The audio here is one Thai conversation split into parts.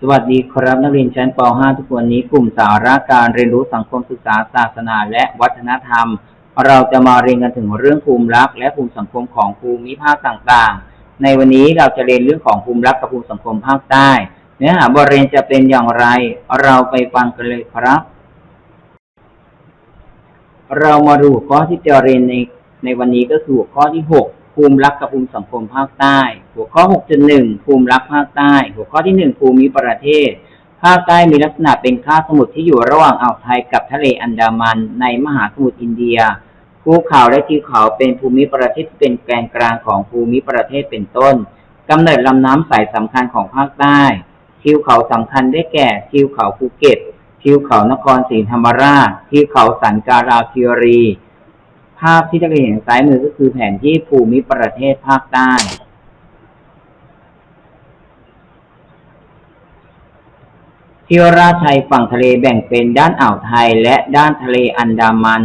สวัสดีครับนักเรียนชั้นป .5 ทุกวันนี้กลุ่มสาระการเรียนรู้สังคมศึกษาศาสนาและวัฒนธรรม เราจะมาเรียนกันถึงเรื่องภูมิรักและภูมิสังคมของภูมิภาคต่างๆ ในวันนี้เราจะเรียนเรื่องของภูมิรักกับภูมิสังคมภาคใต้ เนื้อหาบทเรียนจะเป็นอย่างไร เราไปฟังกันเลยครับ เรามาดูข้อที่จะเรียนในในวันนี้ก็คือข้อที่ 6 ภูมิรักกับภูมิสังคมภาคใต้ หัวข้อ 6.1 ภูมิรักภาคใต้ หัวข้อที่ 1 ภูมิประเทศ ภาคใต้มีลักษณะเป็นคาบสมุทรที่อยู่ระหว่างอ่าวไทยกับทะเลอันดามัน ในมหาสมุทรอินเดีย ภูเขาและทิวเขาเป็นภูมิประเทศเป็นแกนกลางของภูมิประเทศเป็นต้นกำเนิดลำน้ำสายสำคัญของภาคใต้ ทิวเขาสำคัญได้แก่ ทิวเขาภูเก็ต ทิวเขานครศรีธรรมราช ทิวเขาสันการาคิรี ภาพที่จะเห็นซ้ายมือก็คือแผนที่ภูมิประเทศภาคใต้ ที่ราชัยฝั่งทะเลแบ่งเป็นด้านอ่าวไทยและด้านทะเลอันดามัน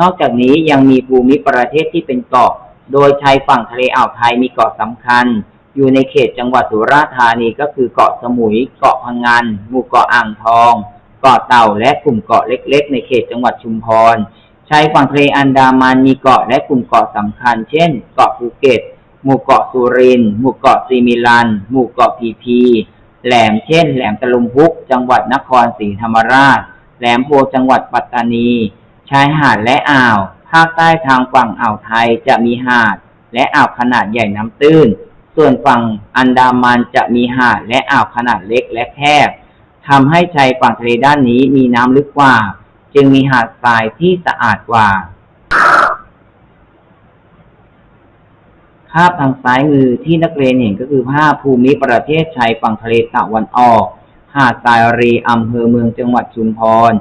นอกจากนี้ยังมีภูมิประเทศที่เป็นเกาะ โดยชายฝั่งทะเลอ่าวไทยมีเกาะสำคัญ อยู่ในเขตจังหวัดสุราษฎร์ธานีก็คือเกาะสมุย เกาะพังงานหมู่เกาะอ่างทอง เกาะเต่าและกลุ่มเกาะเล็ก ๆ ในเขตจังหวัดชุมพรชายฝั่งทะเลอันดามันมีเกาะและกลุ่มเกาะสำคัญ เช่น เกาะภูเก็ต หมู่เกาะสุรินทร์ หมู่เกาะซีมิลัน หมู่เกาะพีพี แหลมเช่น แหลมตะลุมพุก จังหวัดนครศรีธรรมราช แหลมโพจังหวัดปัตตานี ชายหาดและอ่าว ภาคใต้ทางฝั่งอ่าวไทยจะมีหาด และอ่าวขนาดใหญ่น้ำตื้น ส่วนฝั่งอันดามันจะมีหาดและอ่าวขนาดเล็กและแคบทำให้ชายฝั่งทะเลด้านนี้มีน้ำลึกกว่า จึงมีหาดทรายที่สะอาดกว่า ภาพทางซ้ายมือที่นักเรียนเห็นก็คือภาพภูมิประเทศชายฝั่งทะเลตะวันออก หาดทรายรีอำเภอเมืองจังหวัดชุมพร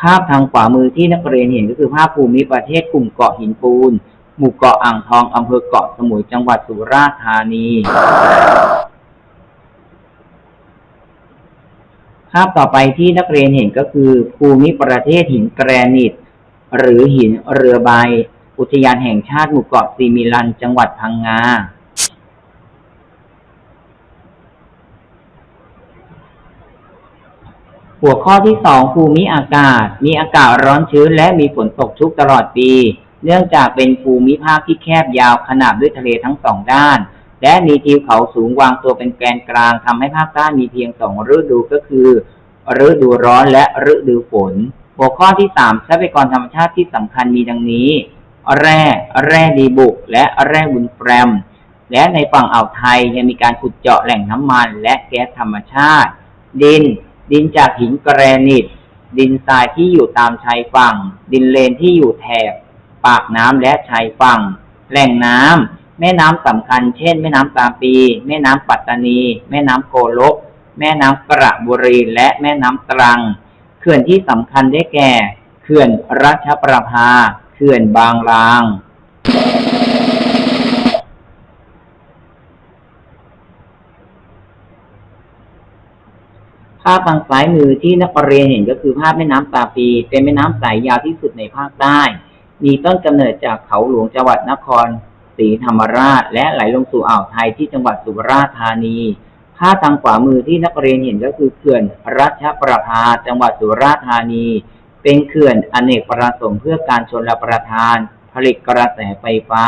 ภาพทางขวามือที่นักเรียนเห็นก็คือภาพภูมิประเทศกลุ่มเกาะหินปูน หมู่เกาะอ่างทองอำเภอเกาะสมุยจังหวัดสุราษฎร์ธานี ภาพต่อไปที่นักเรียนเห็นก็คือภูมิประเทศหินแกรนิต หรือหินเรือใบ อุทยานแห่งชาติหมู่เกาะซีมิลัน จังหวัดพังงาหัวข้อที่สองภูมิอากาศ มีอากาศร้อนชื้นและมีฝนตกชุกตลอดปี เนื่องจากเป็นภูมิภาคที่แคบยาวขนาบด้วยทะเลทั้งสองด้าน และมีทิวเขาสูงวางตัวเป็นแกนกลางทำให้ภาคใต้มีเพียงสองฤดูก็คือ ฤดูร้อนและฤดูฝน หัวข้อที่สามทรัพยากรธรรมชาติที่สำคัญมีดังนี้ แร่ แร่ดีบุก และแร่บุญแฟรม และในฝั่งอ่าวไทยยังมีการขุดเจาะแหล่งน้ำมัน และแก๊สธรรมชาติ ดิน ดินจากหินแกรนิต ดินทรายที่อยู่ตามชายฝั่ง ดินเลนที่อยู่แถบ ปากน้ำและชายฝั่ง แหล่งน้ำแม่น้ำสำคัญ เช่น แม่น้ำตาปี แม่น้ำปัตตานี แม่น้ำโกลก แม่น้ำกระบุรี และแม่น้ำตรัง เขื่อนที่สำคัญได้แก่ เขื่อนรัชประภา ขื่อนบางลางภาพทางซ้ายมือที่นักเรียนเห็นก็คือภาพแม่น้ำตาปี เป็นแม่น้ำสายยาวที่สุดในภาคใต้ มีต้นกำเนิดจากเขาหลวงจังหวัดนครศรีธรรมราช และไหลลงสู่อ่าวไทยที่จังหวัดสุราษฎร์ธานี ภาพทางขวามือที่นักเรียนเห็นก็คือเขื่อนรัชประภาจังหวัดสุราษฎร์ธานี เป็นเขื่อนอเนกประสงค์เพื่อการชนรับประทาน ผลิตกระแสไฟฟ้า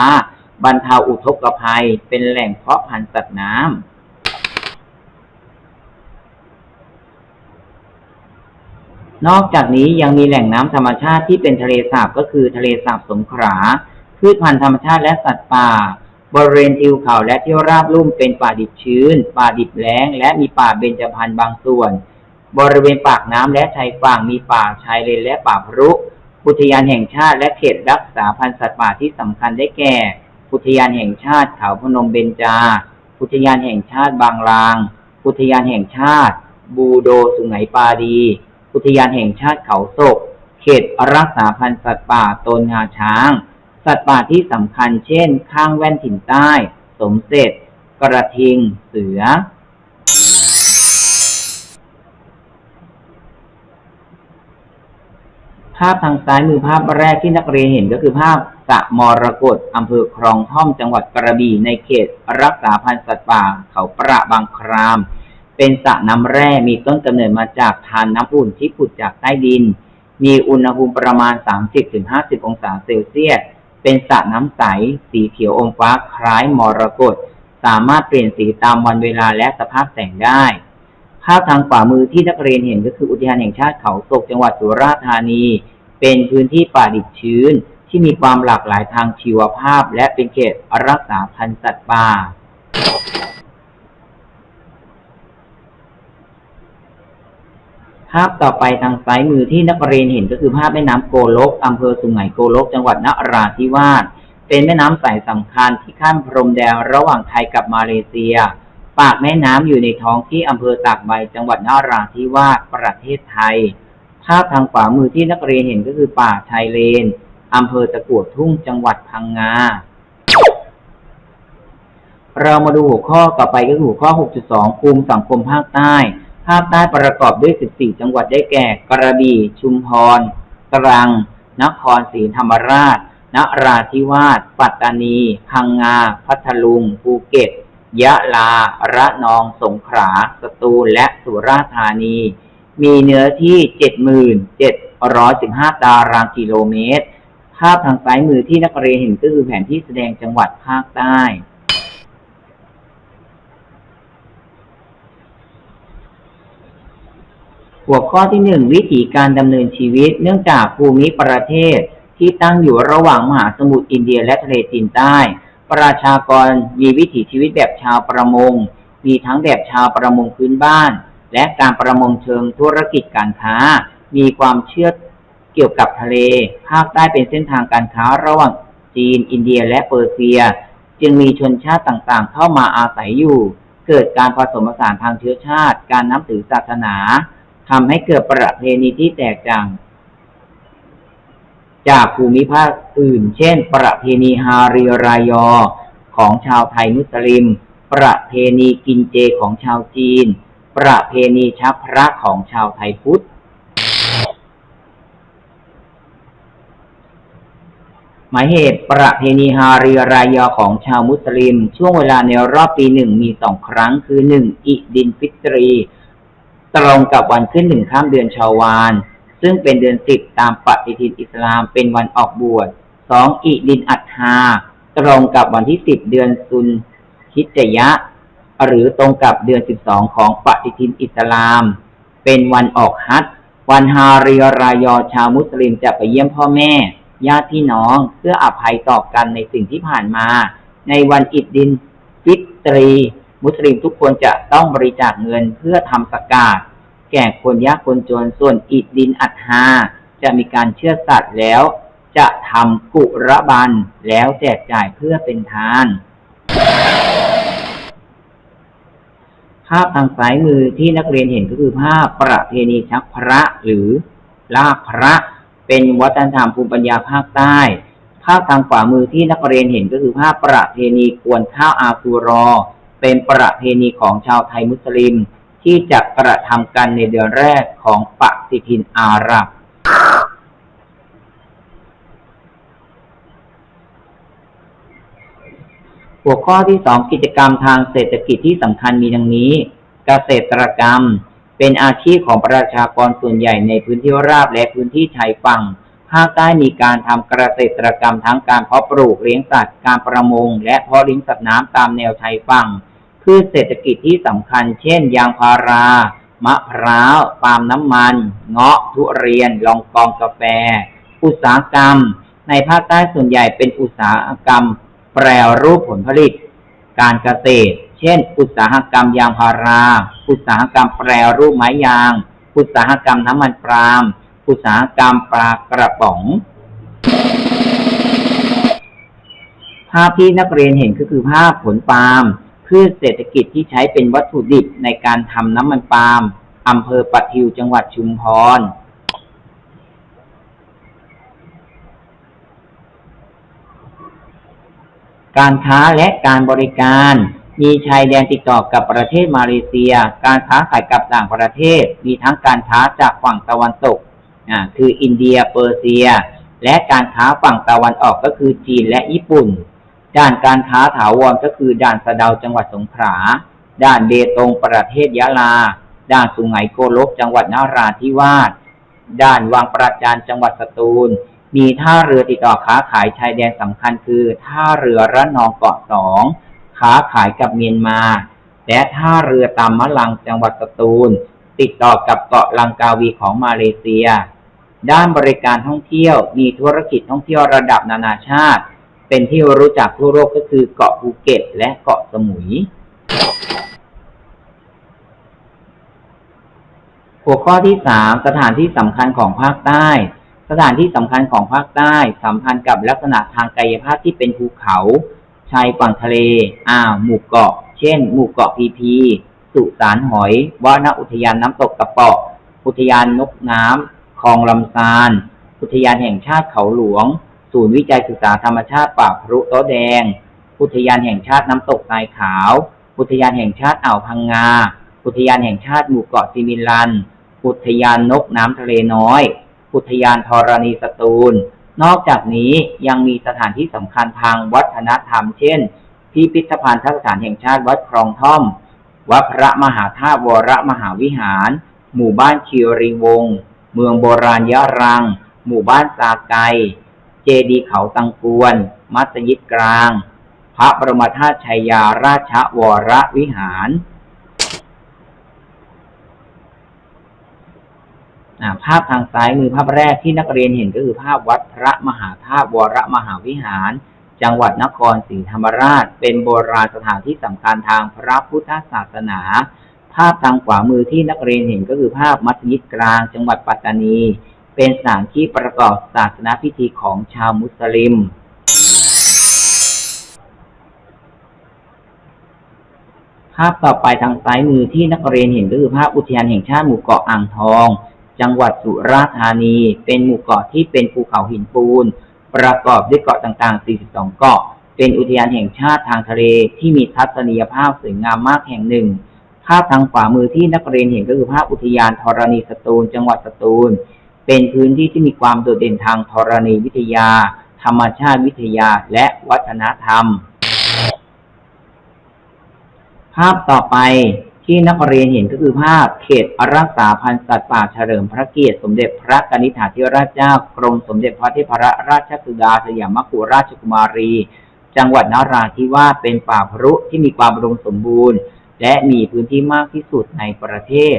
บรรเทาอุทกภัย เป็นแหล่งเพาะพันธุ์สัตว์น้ำนอกจากนี้ยังมีแหล่งน้ำธรรมชาติที่เป็นทะเลสาบก็คือทะเลสาบสงขลาพืชพันธุ์ธรรมชาติและสัตว์ป่า บริเวณทิวเขาและที่ราบลุ่มเป็นป่าดิบชื้น ป่าดิบแล้ง และมีป่าเบญจพรรณบางส่วน บริเวณปากน้ำและชายฝั่งมีป่าชายเลนและป่าพรุอุทยานแห่งชาติและเขตรักษาพันธุ์สัตว์ป่าที่สำคัญได้แก่ อุทยานแห่งชาติเขาพนมเบญจา อุทยานแห่งชาติบางลาง อุทยานแห่งชาติ บูโดสุไหงปาดี อุทยานแห่งชาติเขาศก เขตรักษาพันธุ์สัตว์ป่าตนงาช้าง สัตว์ป่าที่สำคัญเช่น ข้างแว่นถิ่นใต้ สมเสร็จ กระทิง เสือ ภาพทางซ้ายมือภาพแรกที่นักเรียนเห็นก็คือภาพสะมรกตอำเภอคลองท่อมจังหวัดกระบี่ในเขตรักษาพันธุ์สัตว์ป่าเขาประบางคราม เป็นสระน้ำแร่มีต้นกำเนิดมาจากทานน้ำอุ่นที่ผุดจากใต้ดิน มีอุณหภูมิประมาณ 30-50 องศาเซลเซียส เป็นสระน้ำใส สีเขียวอมฟ้าคล้ายมรกตสามารถเปลี่ยนสีตามวันเวลาและสภาพแสงได้ ภาพทางขวามือที่นักเรียนเห็นก็คืออุทยานแห่งชาติเขาศกจังหวัดสุราษฎร์ธานี เป็นพื้นที่ป่าดิบชื้น ที่มีความหลากหลายทางชีวภาพ และเป็นเขตรักษาพันธุ์สัตว์ป่า ภาพต่อไปทางซ้ายมือที่นักเรียนเห็นก็คือภาพแม่น้ำโกลกอำเภอสุไหงโกลก จังหวัดนราธิวาสเป็นแม่น้ำสายสำคัญที่ข้ามพรมแดนระหว่างไทยกับมาเลเซีย ปากแม่น้ำอยู่ในท้องที่อำเภอตากใบจังหวัดนราธิวาสประเทศไทย ภาพทางขวามือที่นักเรียนเห็นก็คือป่าชายเลนอำเภอตะกั่วทุ่งจังหวัดพังงา เรามาดูหัวข้อต่อไปก็คือหัวข้อ 6.2 ภูมิสังคมภาคใต้ ภาคใต้ประกอบด้วย 14 จังหวัดได้แก่ กระบี่ ชุมพร ตรัง นครศรีธรรมราช นราธิวาส ปัตตานี พังงา พัทลุง ภูเก็ต ยะลา ระนอง สงขลา สตูล และสุราษฎร์ธานี มีเนื้อที่ 7715 ตารางกิโลเมตร ภาพทางซ้ายมือที่นักเรียนเห็นก็คือแผนที่แสดงจังหวัดภาคใต้หัวข้อที่หนึ่งวิถีการดำเนินชีวิต เนื่องจากภูมิประเทศที่ตั้งอยู่ระหว่างมหาสมุทรอินเดียและทะเลจีนใต้ ประชากรมีวิถีชีวิตแบบชาวประมง มีทั้งแบบชาวประมงพื้นบ้าน และการประมงเชิงธุรกิจการค้า มีความเชื่อเกี่ยวกับทะเล ภาคใต้เป็นเส้นทางการค้าระหว่างจีน อินเดียและเปอร์เซีย จึงมีชนชาติต่างๆ เข้ามาอาศัยอยู่ เกิดการผสมผสานทางเชื้อชาติ การนับถือศาสนาทำให้เกิดประเพณีที่แตกต่าง จากภูมิภาคอื่น เช่น ประเพณีฮาริรายอ ของชาวไทยมุสลิม ประเพณีกินเจของชาวจีน ประเพณีชักพระของชาวไทยพุทธหมายเหตุประเพณีฮาริรายอของชาวมุสลิม ช่วงเวลาในรอบปีหนึ่งมีสองครั้งคือหนึ่งอิดินฟิตรี ตรงกับวันขึ้นหนึ่งข้ามเดือนชาวาน ซึ่งเป็นเดือนสิบตามปฏิทินอิสลามเป็นวันออกบวชสองอิดินอัฏฮาตรงกับวันที่สิบเดือนซุนฮิจยะ หรือตรงกับเดือนสิบสองของปฏิทินอิสลาม เป็นวันออกฮัจวันฮาริรายอชาวมุสลิมจะไปเยี่ยมพ่อแม่ ญาติพี่น้องเพื่ออภัยต่อกันในสิ่งที่ผ่านมา ในวันอิดดินฟิตรี มุสลิมทุกคนจะต้องบริจาคเงินเพื่อทำสกาด แก่คนยากคนจนส่วนอิดดินอัดฮาจะมีการเชื่อสัตว์แล้ว จะทำกุระบันแล้วแจกจ่ายเพื่อเป็นทาน ภาพทางซ้ายมือที่นักเรียนเห็นก็คือภาพประเพณีชักพระหรือลากพระเป็นวัฒนธรรมภูมิปัญญาภาคใต้ ภาพทางขวามือที่นักเรียนเห็นก็คือภาพประเพณีกวนข้าวอาคูรอ เป็นประเพณีของชาวไทยมุสลิม ที่จะกระทำกันในเดือนแรกของปฏิทินอาหรับ หัวข้อที่สองกิจกรรมทางเศรษฐกิจที่สำคัญมีดังนี้ เกษตรกรรม เป็นอาชีพของประชากรส่วนใหญ่ในพื้นที่ราบและพื้นที่ชายฝั่งภาคใต้มีการทำเกษตรกรรมทั้งการเพาะปลูกเลี้ยงสัตว์การประมง และเพาะเลี้ยงสัตว์น้ำตามแนวชายฝั่ง พืชเศรษฐกิจที่สำคัญ เช่น ยางพารา มะพร้าวปาล์มน้ำมัน เงาะทุเรียน ลองกองกาแฟ อุตสาหกรรม ในภาคใต้ส่วนใหญ่เป็นอุตสาหกรรม แปรรูปผลผลิต การเกษตร เช่น อุตสาหกรรมยางพารา อุตสาหกรรมแปรรูปไม้ยาง อุตสาหกรรมน้ำมันปาล์มอุตสาหกรรมปลากระป๋องภาพที่นักเรียนเห็นก็คือภาพผลปาล์ม พืชเศรษฐกิจที่ใช้เป็นวัตถุดิบในการทำน้ำมันปาล์มอำเภอปะทิวจังหวัดชุมพรการค้าและการบริการ มีชายแดนติดต่อกับประเทศมาเลเซีย การค้าขายกับต่างประเทศ มีทั้งการค้าจากฝั่งตะวันตกอ่าคืออินเดียเปอร์เซีย และการค้าฝั่งตะวันออกก็คือจีนและญี่ปุ่น ด่านการค้าถาวรก็คือด่านสะเดาจังหวัดสงขลา ด่านเบตงประเทศยะลา ด่านสุไหงโกลกจังหวัดนราธิวาส ด่านวังประจันจังหวัดสตูล มีท่าเรือติดต่อค้าขายชายแดนสำคัญคือท่าเรือระนองเกาะสอง ค้าขายกับเมียนมา และท่าเรือตามมะลังจังหวัดสตูล ติดต่อกับเกาะลังกาวีของมาเลเซีย ด้านบริการท่องเที่ยว มีธุรกิจท่องเที่ยวระดับนานาชาติ เป็นที่รู้จักทั่วโลกก็คือเกาะภูเก็ตและเกาะสมุย หัวข้อที่สามสถานที่สำคัญของภาคใต้ สถานที่สำคัญของภาคใต้สัมพันธ์กับลักษณะทางกายภาพที่เป็นภูเขาชายฝั่งทะเล อ่าวหมู่เกาะ เช่น หมู่เกาะพีพี สุสานหอยวานอุทยานน้ำตกกระเปาะอุทยานนกน้ำคลองลำซาน อุทยานแห่งชาติเขาหลวง ศูนย์วิจัยศึกษาธรรมชาติป่าพรุโตะแดง อุทยานแห่งชาติน้ำตกทรายขาว อุทยานแห่งชาติอ่าวพังงา อุทยานแห่งชาติหมู่เกาะซิมิลัน อุทยานนกน้ำทะเลน้อย อุทยานธรณีสตูล นอกจากนี้ยังมีสถานที่สำคัญทางวัฒนธรรม เช่น พิพิธภัณฑสถานแห่งชาติวัดคลองท่อม วัดพระมหาธาตุวรมหาวิหาร หมู่บ้านคีรีวงศ์เมืองโบราณยะรัง หมู่บ้านซาไก เจดีย์เขาตังกวน มัสยิดกลาง พระบรมธาตุชัยยาราชวรวิหารภาพทางซ้ายมือภาพแรกที่นักเรียนเห็นก็คือภาพวัดพระมหาธาตุวรมหาวิหาร จังหวัดนครศรีธรรมราช เป็นโบราณสถานที่สำคัญทางพระพุทธศาสนา ภาพทางขวามือที่นักเรียนเห็นก็คือภาพมัสยิดกลาง จังหวัดปัตตานี เป็นสถานที่ประกอบศาสนพิธีของชาวมุสลิม ภาพต่อไปทางซ้ายมือที่นักเรียนเห็นก็คือภาพอุทยานแห่งชาติหมู่เกาะอ่างทอง จังหวัดสุราษฎร์ธานี เป็นหมู่เกาะที่เป็นภูเขาหินปูน ประกอบด้วยเกาะต่างๆ 42 เกาะ เป็นอุทยานแห่งชาติทางทะเลที่มีทัศนียภาพสวยงามมากแห่งหนึ่ง ภาพทางขวามือที่นักเรียนเห็นก็คือภาพอุทยานธรณีสตูล จังหวัดสตูล เป็นพื้นที่ที่มีความโดดเด่นทางธรณีวิทยา ธรรมชาติวิทยาและวัฒนธรรม ภาพต่อไปที่นักเรียนเห็นก็คือภาพเขตรักษาพันธุ์สัตว์ป่าเฉลิมพระเกียรติสมเด็จพระกนิษฐาธิราชเจ้ากรมสมเด็จพระเทพรัตนราชสุดาสยามกุฎราชกุมารี จังหวัดนราธิวาสเป็นป่าพรุที่มีความอุดมสมบูรณ์ และมีพื้นที่มากที่สุดในประเทศ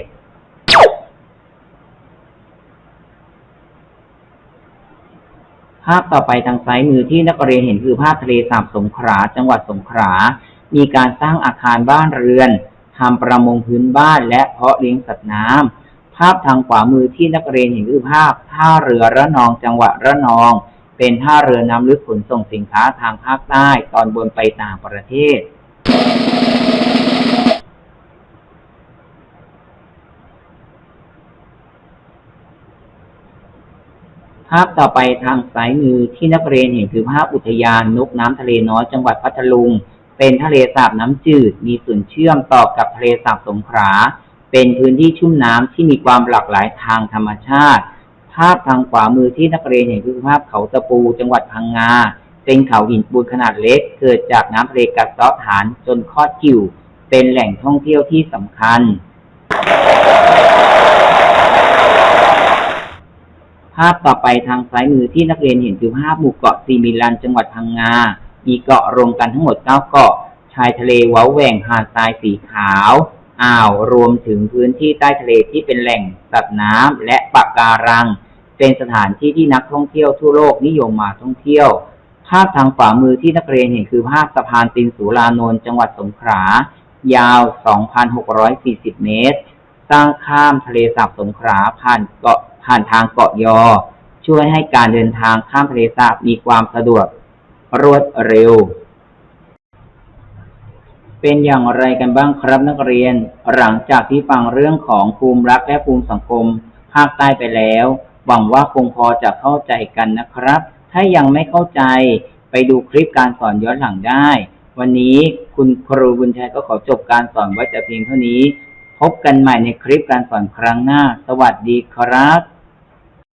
ภาพต่อไปทางซ้ายมือที่นักเรียนเห็นคือภาพทะเลสาบสงขลาจังหวัดสงขลา มีการสร้างอาคารบ้านเรือนทำประมงพื้นบ้านและเพาะเลี้ยงสัตว์น้ำภาพทางขวามือที่นักเรียนเห็นคือภาพท่าเรือระนองจังหวัดระนอง เป็นท่าเรือน้ำลึกขนส่งสินค้าทางภาคใต้ตอนบนไปต่างประเทศาพต่อไปทางซ้ายมือที่นักเรียนเห็นคือภาพอุทยานนกน้ำทะเลน้อยจังหวัดพัทลุง เป็นทะเลสาบน้ำจืด มีส่วนเชื่อมต่อกับทะเลสาบสงขลาเป็นพื้นที่ชุ่มน้ำที่มีความหลากหลายทางธรรมชาติ ภาพทางขวามือที่นักเรียนเห็นคือภาพเขาตะปู จังหวัดพังงา เป็นเขาหินปูนขนาดเล็ก เกิดจากน้ำทะเลกัดเซาะฐานจนคอดกิ่ว เป็นแหล่งท่องเที่ยวที่สำคัญ ภาพต่อไปทางซ้ายมือที่นักเรียนเห็นคือภาพหมู่เกาะซีมิลันจังหวัดพังงา มีเกาะรวมกันทั้งหมด9เกาะ ชายทะเลเว้าแหว่งหาดทรายสีขาว อ่าว รวมถึงพื้นที่ใต้ทะเลที่เป็นแหล่งสัตว์น้ำและปะการัง เป็นสถานที่ที่นักท่องเที่ยวทั่วโลกนิยมมาท่องเที่ยว ภาพทางขวามือที่นักเรียนเห็นคือภาพสะพานตินสุรานนท์จังหวัดสงขลา ยาว 2,640 เมตร สร้างข้ามทะเลสาบสงขลาผ่านเกาะ ผ่านทางเกาะยอ ช่วยให้การเดินทางข้ามทะเลสาบมีความสะดวก รวดเร็ว เป็นอย่างไรกันบ้างครับนักเรียน หลังจากที่ฟังเรื่องของภูมิรักและภูมิสังคมภาคใต้ไปแล้ว หวังว่าคงพอจะเข้าใจกันนะครับ ถ้ายังไม่เข้าใจไปดูคลิปการสอนย้อนหลังได้ วันนี้คุณครูบุญชัยก็ขอจบการสอนไว้แต่เพียงเท่านี้ พบกันใหม่ในคลิปการสอนครั้งหน้า สวัสดีครับ